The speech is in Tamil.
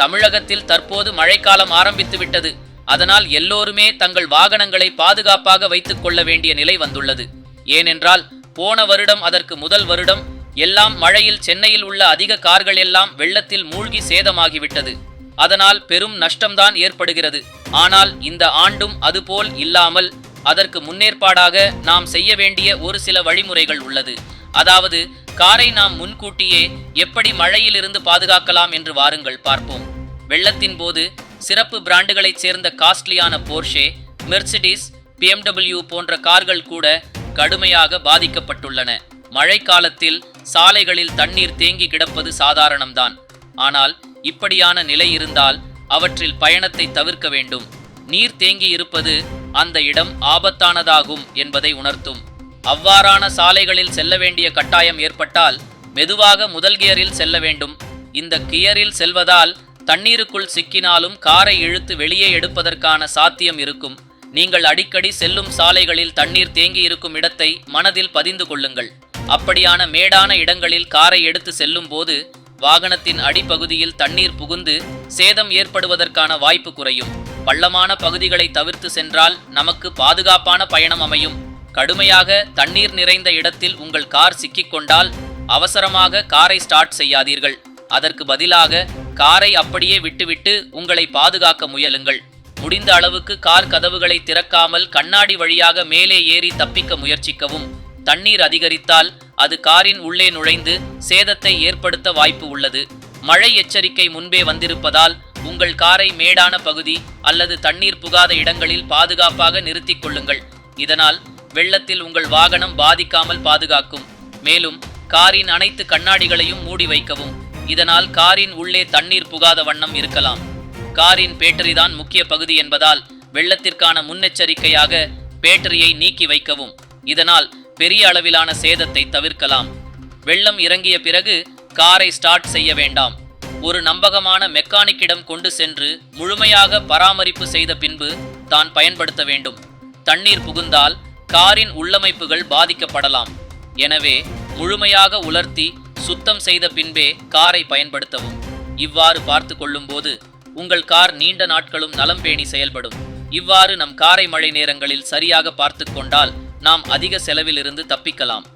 தமிழகத்தில் தற்போது மழைக்காலம் ஆரம்பித்து விட்டது. அதனால் எல்லோருமே தங்கள் வாகனங்களை பாதுகாப்பாக வைத்துக் கொள்ள வேண்டிய நிலை வந்துள்ளது. ஏனென்றால் போன வருடம் அதற்கு முதல் வருடம் எல்லாம் மழையில் சென்னையில் உள்ள அதிக கார்கள் எல்லாம் வெள்ளத்தில் மூழ்கி சேதமாகிவிட்டது. அதனால் பெரும் நஷ்டம்தான் ஏற்படுகிறது. ஆனால் இந்த ஆண்டும் அதுபோல் இல்லாமல் அதற்கு முன்னேற்பாடாக நாம் செய்ய வேண்டிய ஒரு சில வழிமுறைகள் உள்ளது. அதாவது காரை நாம் முன்கூட்டியே எப்படி மழையிலிருந்து பாதுகாக்கலாம் என்று வாருங்கள் பார்ப்போம். வெள்ளத்தின் போது சிறப்பு பிராண்டுகளைச் சேர்ந்த காஸ்ட்லியான போர்ஷே மெர்சிடிஸ் பிஎம்டபிள்யூ போன்ற கார்கள் கூட கடுமையாக பாதிக்கப்பட்டுள்ளன. மழைக்காலத்தில் சாலைகளில் தண்ணீர் தேங்கி கிடப்பது சாதாரணம்தான். ஆனால் இப்படியான நிலை இருந்தால் அவற்றில் பயணத்தை தவிர்க்க வேண்டும். நீர் தேங்கி இருப்பது அந்த இடம் ஆபத்தானதாகும் என்பதை உணர்த்தும். அவ்வாறான சாலைகளில் செல்ல வேண்டிய கட்டாயம் ஏற்பட்டால் மெதுவாக முதல் கியரில் செல்ல வேண்டும். இந்த கியரில் செல்வதால் தண்ணீருக்குள் சிக்கினாலும் காரை இழுத்து வெளியே எடுப்பதற்கான சாத்தியம் இருக்கும். நீங்கள் அடிக்கடி செல்லும் சாலைகளில் தண்ணீர் தேங்கி இருக்கும் இடத்தை மனதில் பதிந்து கொள்ளுங்கள். அப்படியான மேடான இடங்களில் காரை எடுத்து செல்லும் போது வாகனத்தின் அடிப்பகுதியில் தண்ணீர் புகுந்து சேதம் ஏற்படுவதற்கான வாய்ப்பு குறையும். பள்ளமான பகுதிகளை தவிர்த்து சென்றால் நமக்கு பாதுகாப்பான பயணம் அமையும். கடுமையாக தண்ணீர் நிறைந்த இடத்தில் உங்கள் கார் சிக்கிக்கொண்டால் அவசரமாக காரை ஸ்டார்ட் செய்யாதீர்கள். அதற்கு பதிலாக காரை அப்படியே விட்டுவிட்டு உங்களை பாதுகாக்க முயலுங்கள். முடிந்த அளவுக்கு கார் கதவுகளை திறக்காமல் கண்ணாடி வழியாக மேலே ஏறி தப்பிக்க முயற்சிக்கவும். தண்ணீர் அதிகரித்தால் அது காரின் உள்ளே நுழைந்து சேதத்தை ஏற்படுத்த வாய்ப்பு உள்ளது. மழை எச்சரிக்கை முன்பே வந்திருப்பதால் உங்கள் காரை மேடான பகுதி அல்லது தண்ணீர் புகாத இடங்களில் பாதுகாப்பாக நிறுத்திக் கொள்ளுங்கள். இதனால் வெள்ளத்தில் உங்கள் வாகனம் பாதிக்காமல் பாதுகாக்கும். மேலும் காரின் அனைத்து கண்ணாடிகளையும் மூடி வைக்கவும். இதனால் காரின் உள்ளே தண்ணீர் புகாத வண்ணம் இருக்கலாம். காரின் பேட்டரி தான் முக்கிய பகுதி என்பதால் வெள்ளத்திற்கான முன்னெச்சரிக்கையாக பேட்டரியை நீக்கி வைக்கவும். இதனால் பெரிய அளவிலான சேதத்தை தவிர்க்கலாம். வெள்ளம் இறங்கிய பிறகு காரை ஸ்டார்ட் செய்ய வேண்டாம். ஒரு நம்பகமான மெக்கானிக்கிடம் கொண்டு சென்று முழுமையாக பராமரிப்பு செய்த பின்பு தான் பயன்படுத்த வேண்டும். தண்ணீர் புகுந்தால் காரின் உள்ளமைப்புகள் பாதிக்கப்படலாம். எனவே முழுமையாக உலர்த்தி சுத்தம் செய்த பின்பே காரை பயன்படுத்தவும். இவ்வாறு பார்த்து கொள்ளும்போது உங்கள் கார் நீண்ட நாட்களும் நலம் பேணி செயல்படும். இவ்வாறு நம் காரை மழை நேரங்களில் சரியாக பார்த்து கொண்டால் நாம் அதிக செலவிலிருந்து தப்பிக்கலாம்.